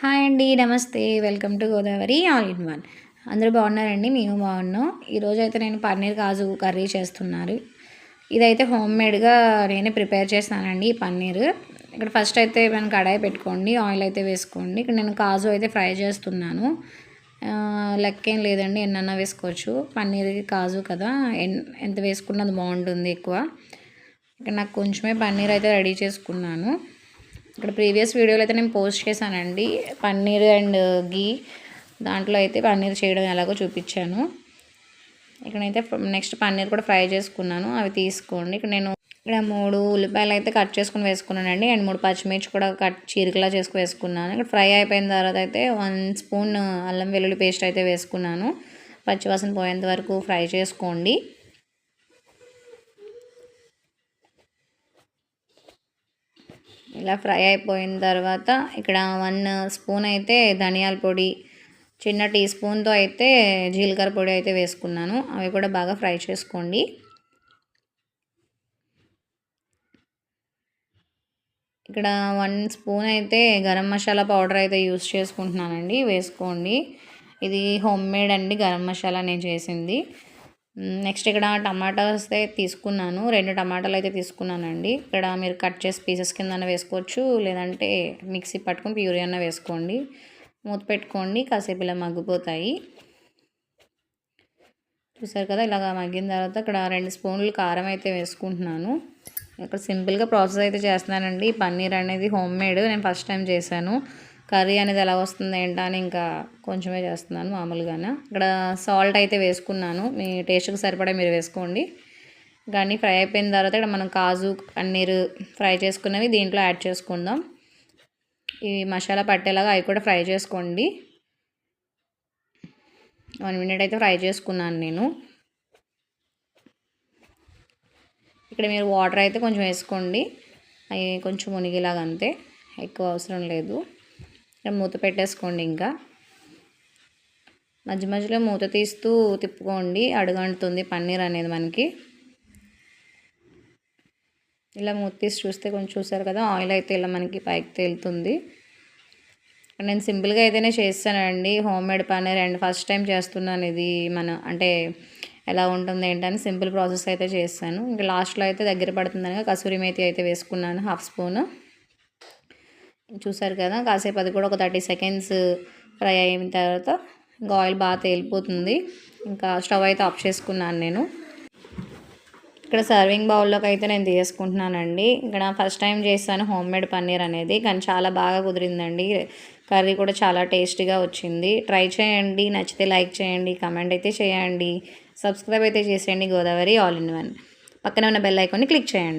Hi అండి నమస్తే. Welcome to Godavari all in one అందరూ బాగున్నారండి? మేము బాగున్నాం. ఈరోజు అయితే నేను పన్నీర్ కాజు కర్రీ చేస్తున్నారు. ఇదైతే హోమ్ మేడ్గా నేనే ప్రిపేర్ చేస్తానండి ఈ పన్నీర్. ఇక్కడ ఫస్ట్ అయితే మనం కడాయి పెట్టుకోండి ఆయిల్ అయితే వేసుకోండి. ఇక్కడ నేను కాజు అయితే ఫ్రై చేస్తున్నాను. లెక్కేం లేదండి ఎన్నన్నా వేసుకోవచ్చు. పన్నీర్ కాజు కదా ఎంత వేసుకున్నది బాగుంటుంది ఎక్కువ. ఇక్కడ నాకు కొంచెమే పన్నీర్ అయితే రెడీ చేసుకున్నాను. ఇక్కడ ప్రీవియస్ వీడియోలో అయితే నేను పోస్ట్ చేశానండి. పన్నీర్ అండ్ గీ. దాంట్లో అయితే పన్నీర్ చేయడం ఎలాగో చూపించాను. ఇక్కడైతే నెక్స్ట్ పన్నీర్ కూడా ఫ్రై చేసుకున్నాను. అవి తీసుకోండి. ఇక్కడ నేను ఇక్కడ మూడు ఉల్లిపాయలు అయితే కట్ చేసుకుని వేసుకున్నానండి. అండ్ మూడు పచ్చిమిర్చి కూడా కట్ చీరికలా చేసుకుని వేసుకున్నాను. ఇక్కడ ఫ్రై అయిపోయిన తర్వాత అయితే వన్ స్పూన్ అల్లం వెల్లుల్లి పేస్ట్ అయితే వేసుకున్నాను. పచ్చివాసన పోయేంత వరకు ఫ్రై చేసుకోండి. ఇలా ఫ్రై అయిపోయిన తర్వాత ఇక్కడ వన్ స్పూన్ అయితే ధనియాల పొడి చిన్న టీ స్పూన్తో అయితే జీలకర్ర పొడి అయితే వేసుకున్నాను. అవి కూడా బాగా ఫ్రై చేసుకోండి. ఇక్కడ వన్ స్పూన్ అయితే గరం మసాలా పౌడర్ అయితే యూస్ చేసుకుంటున్నానండి. వేసుకోండి. ఇది హోమ్ మేడ్ అండి గరం మసాలా నేను చేసింది. నెక్స్ట్ ఇక్కడ టమాటాస్ అయితే తీసుకున్నాను. రెండు టమాటాలు అయితే తీసుకున్నానండి. ఇక్కడ మీరు కట్ చేసి పీసెస్ కింద వేసుకోవచ్చు లేదంటే మిక్సీ పట్టుకొని ప్యూరీ అన్న వేసుకోండి. మూత పెట్టుకోండి కాసేపు ఇలా మగ్గిపోతాయి. చూసారు కదా ఇలాగ మగ్గిన తర్వాత ఇక్కడ రెండు స్పూన్లు కారం అయితే వేసుకుంటున్నాను. ఇక్కడ సింపుల్గా ప్రాసెస్ అయితే చేస్తున్నానండి. పన్నీర్ అనేది హోమ్ మేడ్ నేను ఫస్ట్ టైం చేశాను. కర్రీ అనేది ఎలా వస్తుంది ఏంటా అని ఇంకా కొంచెమే చేస్తున్నాను మామూలుగానే. ఇక్కడ సాల్ట్ అయితే వేసుకున్నాను. మీ టేస్ట్కి సరిపడా మీరు వేసుకోండి. కానీ ఫ్రై అయిపోయిన తర్వాత ఇక్కడ మనం కాజు పన్నీర్ ఫ్రై చేసుకున్నవి దీంట్లో యాడ్ చేసుకుందాం. ఈ మసాలా పట్టేలాగా అవి కూడా ఫ్రై చేసుకోండి. వన్ మినిట్ అయితే ఫ్రై చేసుకున్నాను నేను. ఇక్కడ మీరు వాటర్ అయితే కొంచెం వేసుకోండి. అవి కొంచెం మునిగేలాగా అంతే ఎక్కువ అవసరం లేదు. మూత పెట్టేసుకోండి ఇంకా. మధ్య మధ్యలో మూత తీస్తూ తిప్పుకోండి. అడుగంటుతుంది పన్నీర్ అనేది మనకి. ఇలా మూత తీసి చూస్తే కొంచెం చూసారు కదా ఆయిల్ అయితే ఇలా మనకి పైకి తేలుతుంది. నేను సింపుల్గా అయితేనే చేస్తానండి. Home made paneer and first time చేస్తున్నాను ఇది మన అంటే ఎలా ఉంటుంది ఏంటని సింపుల్ ప్రాసెస్ అయితే చేస్తాను. ఇంకా లాస్ట్లో అయితే దగ్గర పడుతుందని కసూరి మేతి అయితే వేసుకున్నాను హాఫ్ స్పూన్. చూసారు కదా కాసేపు అది కూడా ఒక థర్టీ సెకండ్స్ ఫ్రై అయిన తర్వాత ఇంకా ఆయిల్ బాగా తేలిపోతుంది. ఇంకా స్టవ్ అయితే ఆఫ్ చేసుకున్నాను నేను. ఇక్కడ సర్వింగ్ బౌల్లోకి అయితే నేను తీసుకుంటున్నానండి. ఇక్కడ ఫస్ట్ టైం చేస్తాను హోమ్ మేడ్ పన్నీర్ అనేది కానీ చాలా బాగా కుదిరిందండి. కర్రీ కూడా చాలా టేస్టీగా వచ్చింది. ట్రై చేయండి నచ్చితే లైక్ చేయండి కమెంట్ అయితే చేయండి. సబ్స్క్రైబ్ అయితే చేసేయండి గోదావరి ఆల్ ఇన్ వన్. పక్కన ఉన్న బెల్ ఐకాన్ని క్లిక్ చేయండి.